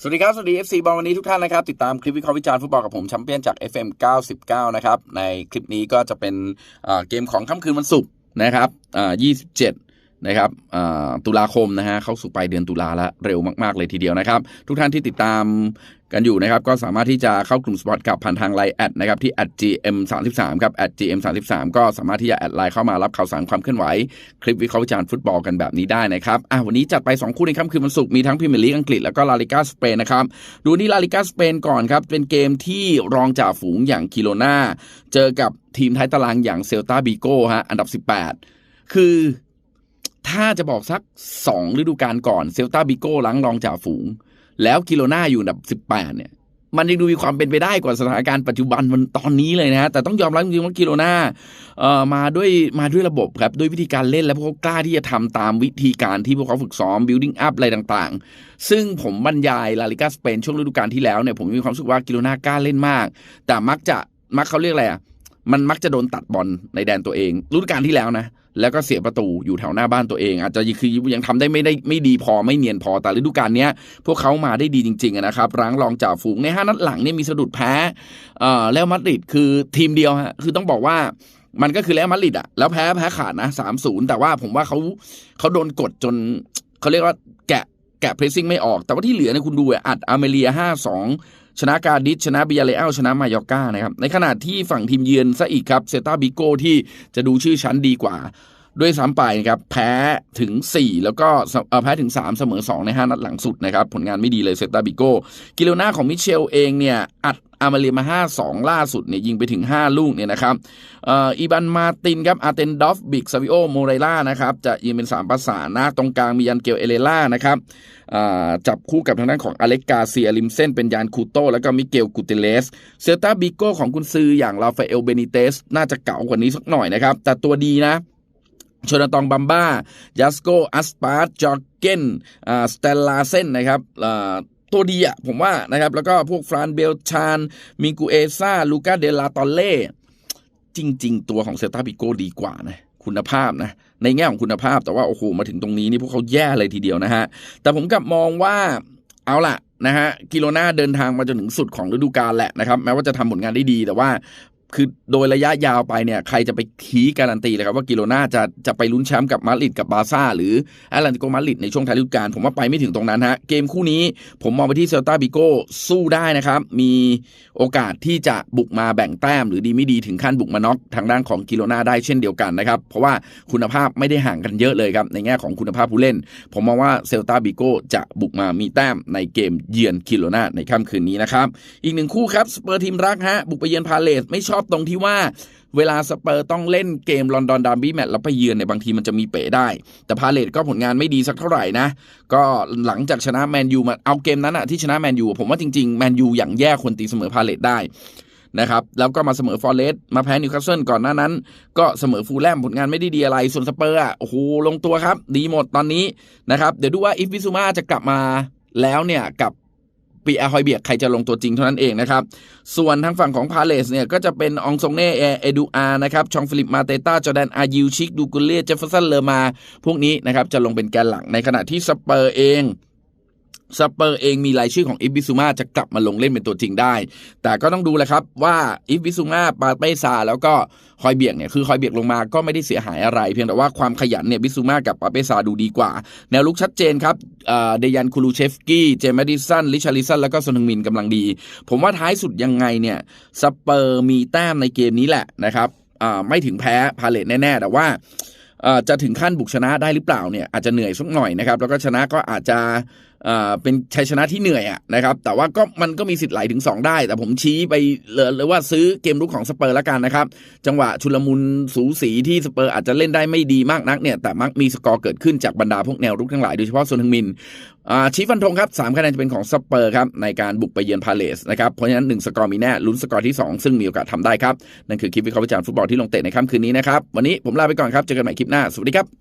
สวัสดีครับ สวัสดี FC บอลวันนี้ทุกท่านนะครับ ติดตามคลิปวิเคราะห์วิจารณ์ฟุตบอลกับผมแชมเปี้ยนจาก FM 99 นะครับ ในคลิปนี้ก็จะเป็นเกมของค่ำคืนวันศุกร์นะครับอ่า27 นะครับตุลาคมนะฮะเข้าสู่ปลายเดือนตุลาแล้วเร็วมาก ๆ เลยทีเดียวนะครับ ทุกท่านที่ติดตามกันอยู่นะครับ ก็สามารถที่จะเข้ากลุ่มสปอร์ตกับผ่านทางไลน์แอดนะครับที่ @gm 3 3 ครับ @gm 3 3 ก็สามารถที่จะแอดไลน์เข้ามารับข่าวสารความเคลื่อนไหว คลิปวิเคราะห์วิจารณ์ฟุตบอลกันแบบนี้ได้นะครับอะวันนี้จัดไป 2 คู่ในค่ำคืนวันศุกร์มีทั้งพรีเมียร์ลีกอังกฤษแล้วก็ลาลิกาสเปนนะครับดูที่ลาลิกาสเปนก่อนครับเป็นเกมที่รองจ่าฝูงอย่างกิโลนาเจอกับทีมท้ายตารางอย่างเซลตาบิโก้ฮะอันดับ 18 คือ ถ้าจะบอกสัก 2 ฤดูกาลก่อนเซลตาบิโก้ล้างรองจ่าฝูง แล้วกิโลนาอยู่อันดับ 18 เนี่ย มันยังดูมีความเป็นไปได้กว่าสถานการณ์ปัจจุบันมันตอนนี้เลยนะ แต่ต้องยอมรับจริงๆว่ากิโลนาเอ่อมาด้วยมาด้วยระบบครับด้วยวิธีการเล่นและพวกเขากล้าที่จะทำตามวิธีการที่พวกเขาฝึกซ้อม building up อะไรต่างๆ ซึ่งผมบรรยายลาลิกาสเปนช่วงฤดูกาลที่แล้วเนี่ยผมมีความรู้สึกว่ากิโลนากล้าเล่นมาก แต่มักจะมักเขาเรียกอะไรอะ มันมักจะโดนตัดบอลในแดนตัวเองฤดูกาลที่แล้วนะ แล้วก็เสียประตูอยู่แถวหน้าบ้านตัวเอง อาจจะคือยังทำได้ไม่ได้ไม่ดีพอไม่เนียนพอแต่ฤดูกาลนี้พวกเขามาได้ดีจริงๆนะครับรังรองจ่าฝูงในห้านัดหลังเนี่ยมีสะดุดแพ้แล้วมาดริดคือทีมเดียวฮะคือต้องบอกว่ามันก็คือแล้วมาดริดอะแล้วแพ้แพ้ขาดนะสามศูนย์แต่ว่าผมว่าเขาเขาโดนกดจนเขาเรียกว่าแกะแกะเพรสซิ่งไม่ออก แต่ว่าที่เหลือเนี่ยคุณดูอะอัดอเมเรียห้าสอง ชนะกาดิสชนะบิยาเลอัลชนะมายอก้านะครับในขณะที่ฝั่งทีมเยือนซะอีกครับเซตาบิโกที่จะดูชื่อชั้นดีกว่าด้วยซ้ำไปนะครับแพ้ถึง 4 แล้วก็แพ้ถึง 3 เสมอ 2 ใน 5 นัดหลังสุดนะครับ ผลงานไม่ดีเลยเซตาบิโกกิโลนาของมิเชลเองเนี่ย อัด อามาเรียมา 5-2 ล่าสุดเนี่ยยิงไปถึง 5 ลูกเนี่ยนะครับอีบันมาตินครับอาร์เตนดอฟบิกซาวิโอโมเรล่านะครับจะยิงเป็น 3 ประสานนะตรงกลางมียันเกลเอเลล่านะครับจับคู่กับทางด้านของอเล็กกาเซียริมเส้นเป็นยานคูโตแล้วก็มิเกลกุติเลสเซลตาบิโกของกุนซืออย่างราฟาเอลเบนิเตสน่าจะเก่ากว่านี้สักหน่อยนะครับ แต่ตัวดีนะชนาตองบัมบ้ายัสโกอัสปาร์จอร์เกนสเตลลาเซนนะครับ ตัวดีอะผมว่านะครับ แล้วก็พวกฟรานเบลชานมิกูเอซาลูกาเดลาตอเล่จริง ๆ ตัวของเซตาปิโกดีกว่านะคุณภาพนะ ในแง่ของคุณภาพแต่ว่าโอ้โหมาถึงตรงนี้นี่พวกเขาแย่เลยทีเดียวนะฮะ แต่ผมกลับมองว่าเอาล่ะนะฮะกิโลนาเดินทางมาจนถึงสุดของฤดูกาลแหละนะครับ แม้ว่าจะทำผลงานได้ดี แต่ว่า คือโดยระยะยาวไปเนี่ยใครจะไปทีการันตีเลยครับว่ากิโลนาจะจะไปลุ้นแชมป์กับมาริดกับบาร์ซ่าหรือแอตแลนติโกมาริดในช่วงท้ายฤดูกาลผมว่าไปไม่ถึงตรงนั้นฮะเกมคู่นี้ผมมองไปที่เซลตาบิโก้สู้ได้นะครับ มีโอกาสที่จะบุกมาแบ่งแต้ม หรือดีไม่ดีถึงขั้นบุกมาน็อกทางด้านของกิโลนาได้เช่นเดียวกันนะครับ เพราะว่าคุณภาพไม่ได้ห่างกันเยอะเลยครับในแง่ของคุณภาพผู้เล่น ผมมองว่าเซลตาบิโก้จะบุกมามีแต้มในเกมเยือนกิโลนาในค่ำคืนนี้นะครับอีกหนึ่งคู่ครับสเปอร์ทีมรักฮะบุกไปเยือนพาเลสไม่ชอบตรงที่ว่าเวลาสเปอร์ต้องเล่นเกมลอนดอนดาร์บี้แมตช์แล้วไปเยือนเนี่ยบางทีมันจะมีเป๋ได้ แต่พาเลตก็ผลงานไม่ดีสักเท่าไหร่นะ ก็หลังจากชนะแมนยูมาเอาเกมนั้นอะที่ชนะแมนยูผมว่าจริงๆแมนยูอย่างแย่คนตีเสมอพาเลตได้นะครับแล้วก็มาเสมอฟอร์เรสต์มาแพ้นิวคาสเซิลก่อนหน้านั้น ก็เสมอฟูลแลมผลงานไม่ได้ดีอะไร ส่วนสเปอร์อะโอ้โหลงตัวครับ ดีหมดตอนนี้นะครับ เดี๋ยวดูว่าอิฟวิซูมาจะกลับมาแล้วเนี่ยกับ ปีอาฮอยเบียกใครจะลงตัวจริงเท่านั้นเองนะครับ ส่วนทางฝั่งของพาเลสเนี่ย ก็จะเป็นองซงเน่เอเอดูอานะครับ ชองฟิลิปมาเตต้าจอแดนอายิวชิกดูกุเล่เจฟเฟอร์สันเลอมา พวกนี้นะครับจะลงเป็นแกนหลังในขณะที่สเปอร์เอง สเปอร์เองมีรายชื่อของอิฟบิซูมาจะกลับมาลงเล่นเป็นตัวจริงได้ แต่ก็ต้องดูแหละครับว่าอิฟบิซูมาปาเปซาแล้วก็คอยเบียกเนี่ยคือคอยเบียกลงมาก็ไม่ได้เสียหายอะไร เพียงแต่ว่าความขยันเนี่ยบิซูมากับปาเปซาดูดีกว่า แนวลุกชัดเจนครับเดยันคูลูเชฟกี้เจมส์ดิสันลิชาริสันแล้วก็ซนฮึงมินกำลังดี ผมว่าท้ายสุดยังไงเนี่ยสเปอร์มีแต้มในเกมนี้แหละนะครับไม่ถึงแพ้พาเลตแน่ๆ แต่ว่าจะถึงขั้นบุกชนะได้หรือเปล่าเนี่ยอาจจะเหนื่อยสักหน่อยนะครับแล้วก็ชนะก็อาจจะ เอ่อเป็นชัยชนะที่เหนื่อยอะนะครับ แต่ว่าก็มันก็มีสิทธิ์ไหลถึง 2 ได้ แต่ผมชี้ไปเลยว่าซื้อเกมรุกของสเปอร์ล้วกันนะครับ จังหวะชุลมุนสูสีที่สเปอร์อาจจะเล่นได้ไม่ดีมากนักเนี่ย แต่มักมีสกอร์เกิดขึ้นจากบรรดาพวกแนวรุกทั้งหลาย โดยเฉพาะโซนฮึงมินอ่าชี้ฟันธงครับ3คะแนนจะเป็นของสเปอร์ครับในการบุกไปเยือนพาเลสนะครับเพราะฉะนั้น 1 สกอร์มีแน่ลุ้นสกอร์ที่ 2 ซึ่งมีโอกาสทำได้ครับนั่นคือคลิปวิเคราะห์วิจารณ์ฟุตบอลที่ลงเตะในค่ำคืนนี้นะครับวันนี้ผมลาไปก่อนครับเจอกันใหม่คลิปหน้าสวัสดีครับ